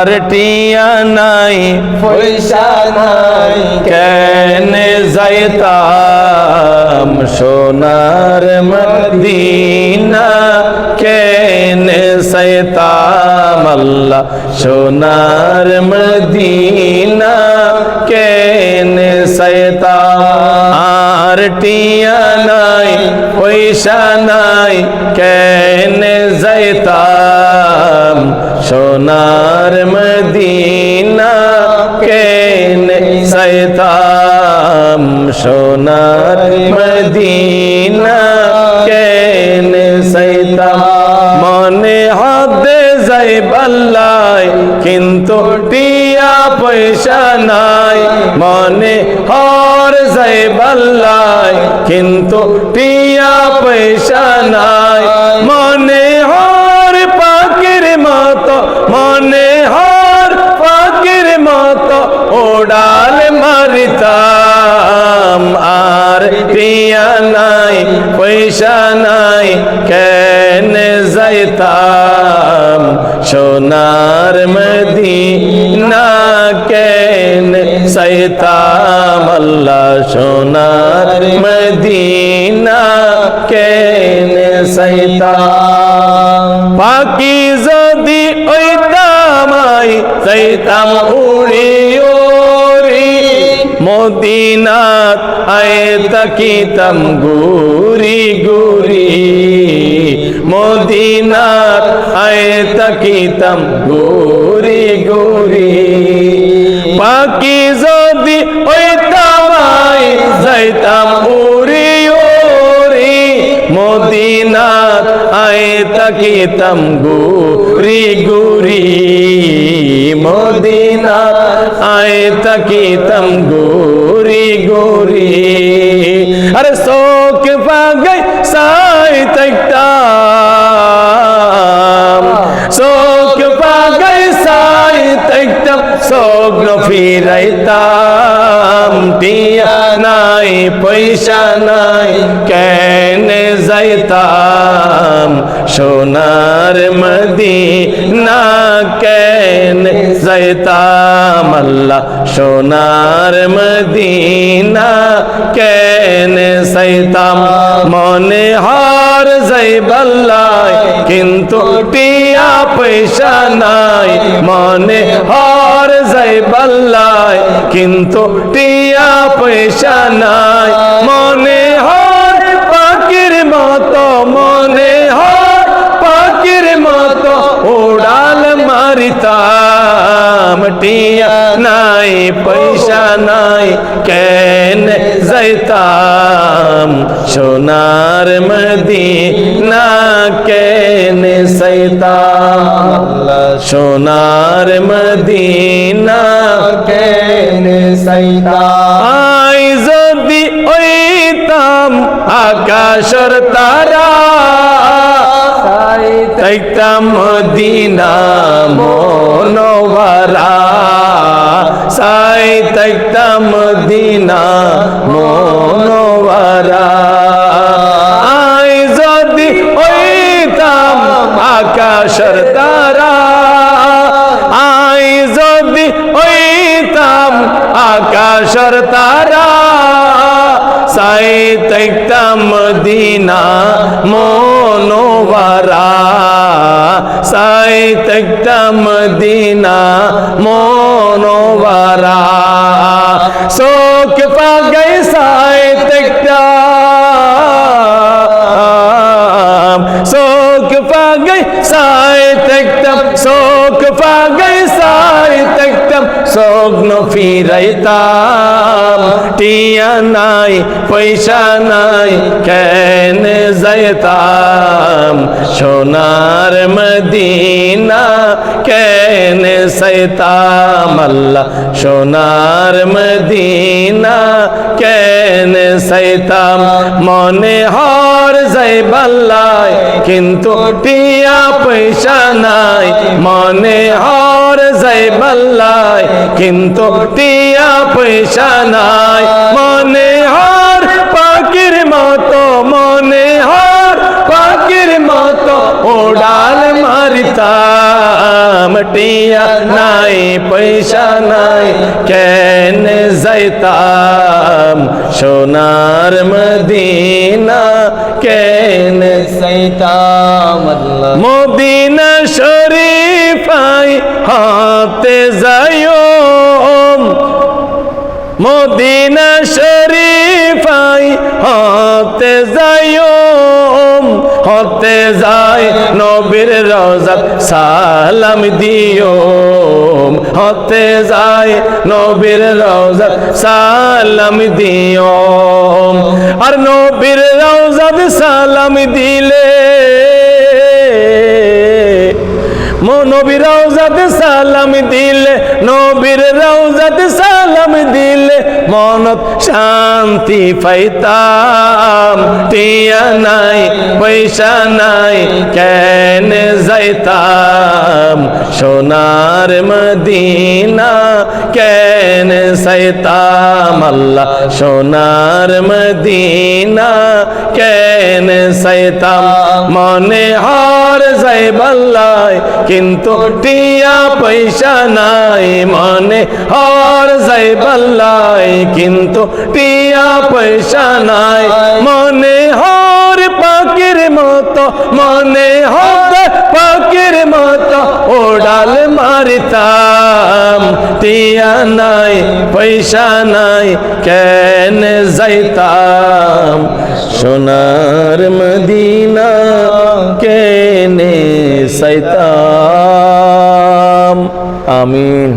আর টিয়া নাই পয়সা নাই কেনে যাইতাম সোনার মদিনা কেনে সাইতাম আল্লাহ সোনার মদিনা কেনে সাইতাম আর টিয়া নাই পয়সা নাই কেনে নাই মনে হর যাই বাল্লাই কিন্তু টিয়া পয়সা নাই। মনে হর পাখির মতো, মনে হর পাখির মতো ওডাল মারিতাম। আর প্রিয়া নাই, পয়সা নাই, কেনে যাইতাম? সোনার মদিনা কেনে সাইতাম আল্লাহ সোনার মদিনা কেনে সাইতাম পাখি যদি ওইতামাই যাইতাম উড়ি ওরি মদিনাত আয় তাকিতাম গুরি গুরি। মদিনাত আয় তাকিতাম গুরি গুরি। পাখি যদি ওইতামাই যাইতাম উড়ি ওরি মদিনাত আয় তাকিতাম গুরি গুরি মদিনাত আয় তাকিতাম গুরি গুরি আরে শোক ফিরাইতাম টিয়া নাই, পয়সা নাই, কেনে যাইতাম? সোনার মদিনা কেনে যাইতাম? আল্লাহ, সোনার মদিনা কেনে যাইতাম? মনে হার যাই বল্লাই কিন্তু টিয়া পয়সা নাই, মনে হার কিন্তু টিয়া পয়সা নাই। মনে হার পাখির মতো, মনে হার পাখির মতো উড়াল মারিতাম। টিয়া নাই, পয়সা নাই, কেন যাইতাম? সোনার মদিনা কেন সাইতাম সোনার মদিনা কেনে আই যদি ওইতাম আকাশর তারা তাইতাম মদিনা মনোবরা সাই তাইতাম মদিনা মনোবরা আকাশর তারা সাই তৈতা মদিনা মনোবারা সাই তৈতা মদিনা মনোবরা স্বপ্ন ফিরাইতাম টিয়া নাই পয়সা নাই কেন যাইতাম? সোনার মদিনা কেন সাইতাম আল্লাহ, সোনার মদিনা কেন সাইতাম মনে হর যাই বাল্লাই, কিন্তু টিয়া পয়সা নাই। মনে হর যাই বাল্লাই, কিন্তু টিয়া পয়সা নাই। মনে হর পাখির মতো, মনে হর পাখির মতো, ওড়াল যাইতাম টিয়া নাই পয়সা নাই কেন যাইতাম সোনার মদিনা কেন আল্লাহ মদিনা শরীফাই হাতে যাইও হতে যাই নবীর রোজাত, সালাম দিও। হতে যাই নবীর রোজাত, সালাম দিও। আর নবীর রোজাত, সালাম দিলে মো নবীর রওজাতে সালাম দিলে, নবীর রওজাতে সালাম দিলে, মনত শান্তি পাইতাম। টিয়া নাই, পয়সা নাই, কেন যাইতাম? সোনার মদিনা, কেন সাইতাম আল্লাহ? সোনার মদিনা, কেন সাইতাম মনে হার যাই বাল্লাই কিন্তু টিয়া পয়সা নাই। মনে হার যাই কিন্তু টিয়া পয়সা নাই। মনে হর পাখির মতো, মনে হর মারিতাম টিয়া নাই পয়সা নাই কেন যাইতাম? সোনার মদিনা কেনে সাইতাম আমিন।